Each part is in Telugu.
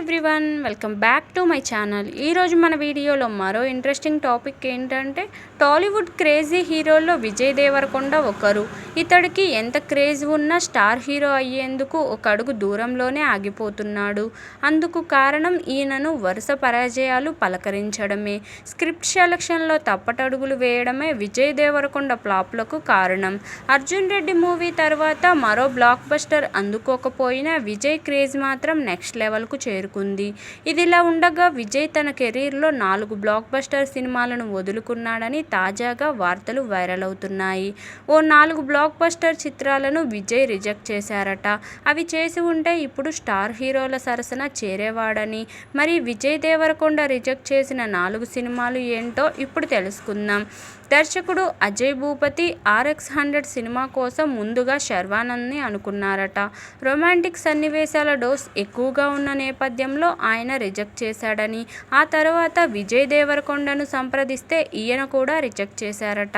Everyone welcome back to my channel ఈరోజు మన వీడియోలో మరో ఇంట్రెస్టింగ్ టాపిక్ ఏంటంటే టాలీవుడ్ క్రేజీ హీరోల్లో విజయ్ దేవరకొండ ఒకరు. ఇతడికి ఎంత క్రేజ్ ఉన్నా స్టార్ హీరో అయ్యేందుకు ఒక అడుగు దూరంలోనే ఆగిపోతున్నాడు. అందుకు కారణం ఈయనను వరుస పరాజయాలు పలకరించడమే. స్క్రిప్ట్ సెలక్షన్లో తప్పటడుగులు వేయడమే విజయ్ దేవరకొండ ఫ్లాప్లకు కారణం. అర్జున్ రెడ్డి మూవీ తర్వాత మరో బ్లాక్ బస్టర్ అందుకోకపోయినా విజయ్ క్రేజ్ మాత్రం నెక్స్ట్ లెవెల్కు చేరుకుంది ఇదిలా ఉండగా విజయ్ తన కెరీర్లో నాలుగు బ్లాక్ బస్టర్ సినిమాలను వదులుకున్నాడని తాజాగా వార్తలు వైరల్ అవుతున్నాయి. ఓ నాలుగు బ్లాక్ బస్టర్ చిత్రాలను విజయ్ రిజెక్ట్ చేశారట. అవి చేసి ఉంటే ఇప్పుడు స్టార్ హీరోల సరసన చేరేవాడని. మరి విజయ్ దేవరకొండ రిజెక్ట్ చేసిన నాలుగు సినిమాలు ఏంటో ఇప్పుడు తెలుసుకుందాం. దర్శకుడు Ajay Bhupathi RX hundred cinema కోసం ముందుగా శర్వానంద్ని అనుకున్నారట. రొమాంటిక్ సన్నివేశాల డోస్ ఎక్కువగా ఉన్న నేపథ్యంలో ఆయన రిజెక్ట్ చేశాడని ఆ తర్వాత విజయ్ దేవరకొండను సంప్రదిస్తే ఈయన కూడా రిజెక్ట్ చేశారట.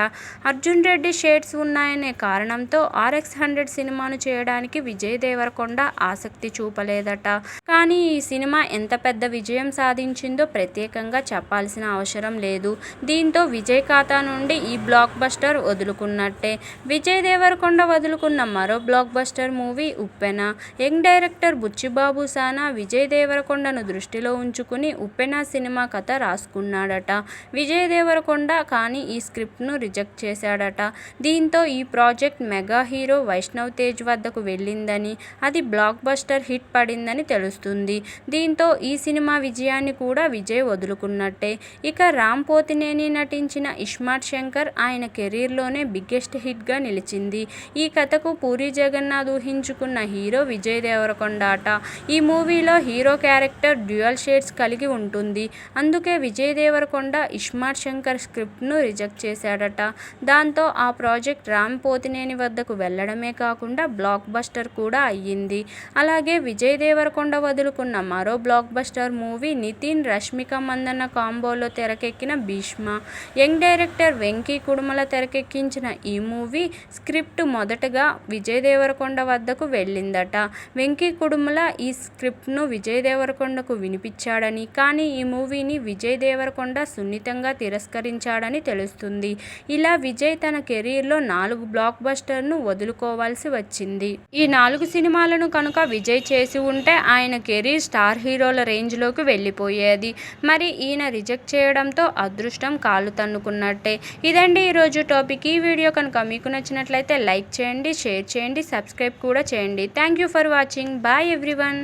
అర్జున్ రెడ్డి షేడ్స్ ఉన్నాయనే కారణంతో ఆర్ఎక్స్ హండ్రెడ్ సినిమాను చేయడానికి విజయ్ దేవరకొండ ఆసక్తి చూపలేదట. కానీ ఈ సినిమా ఎంత పెద్ద విజయం సాధించిందో ప్రత్యేకంగా చెప్పాల్సిన అవసరం లేదు. దీంతో విజయ్ ఖాతా నుండి ఈ బ్లాక్ బస్టర్ వదులుకున్నట్టే. విజయ్ దేవరకొండ వదులుకున్న మరో blockbuster movie Uppena. Young director Buchibabu Sana Vijay దేవరకొండను దృష్టిలో ఉంచుకుని ఉప్పెన సినిమా కథ రాసుకున్నాడట. విజయ్ దేవరకొండ కానీ ఈ స్క్రిప్ట్ను రిజెక్ట్ చేశాడట. దీంతో ఈ project mega hero Vaishnav Tej వద్దకు వెళ్ళిందని అది బ్లాక్ బస్టర్ హిట్ పడిందని తెలుస్తుంది. దీంతో ఈ సినిమా విజయాన్ని కూడా విజయ్ వదులుకున్నట్టే. ఇక రామ్ పోతినేని నటించిన ఇస్మార్ట్ శంకర్ ఆయన కెరీర్లోనే బిగ్గెస్ట్ హిట్గా నిలిచింది. ఈ కథకు పూరి జగన్నాథ్ ఊహించుకున్న హీరో విజయ్ దేవరకొండ అట ఈ మూవీలో హీరో క్యారెక్టర్ డ్యూయల్ షేడ్స్ కలిగి ఉంటుంది. అందుకే విజయ్ దేవరకొండ ఇష్మార్ శంకర్ స్క్రిప్ట్ను రిజెక్ట్ చేశాడట. దాంతో ఆ ప్రాజెక్ట్ రామ్ పోతినేని వద్దకు వెళ్ళడమే కాకుండా బ్లాక్ బస్టర్ కూడా అయ్యింది. అలాగే విజయ్ దేవరకొండ వదులుకున్న మరో blockbuster movie Nithiin Rashmika Mandanna కాంబోలో తెరకెక్కిన భీష్మ. యంగ్ డైరెక్టర్ వెంకీ కుడుమల తెరకెక్కించిన ఈ మూవీ స్క్రిప్ట్ మొదటగా విజయ్ దేవరకొండ వద్దకు వెళ్ళిందట. వెంకీ కుడుమల ఈ స్క్రిప్ట్ను విజయ్ దేవరకొండకు వినిపించాడని కానీ ఈ మూవీని విజయ్ దేవరకొండ సున్నితంగా తిరస్కరించాడని తెలుస్తుంది. ఇలా విజయ్ తన కెరీర్లో నాలుగు బ్లాక్ బస్టర్ను వదులుకోవాల్సి వచ్చింది. ఈ నాలుగు సినిమాలను కనుక విజయ్ చేసి ఉంటే ఆయన కెరీర్ స్టార్ హీరోల రేంజ్లోకి వెళ్ళిపోయేది. మరి ఈయన రిజెక్ట్ చేయడంతో అదృష్టం కాలు తన్నుకున్నట్టే. ఇదండి ఈరోజు టాపిక్. ఈ వీడియో కనుక మీకు నచ్చినట్లయితే లైక్ చేయండి షేర్ చేయండి సబ్స్క్రైబ్ కూడా చేయండి. Thank you for watching. Bye everyone.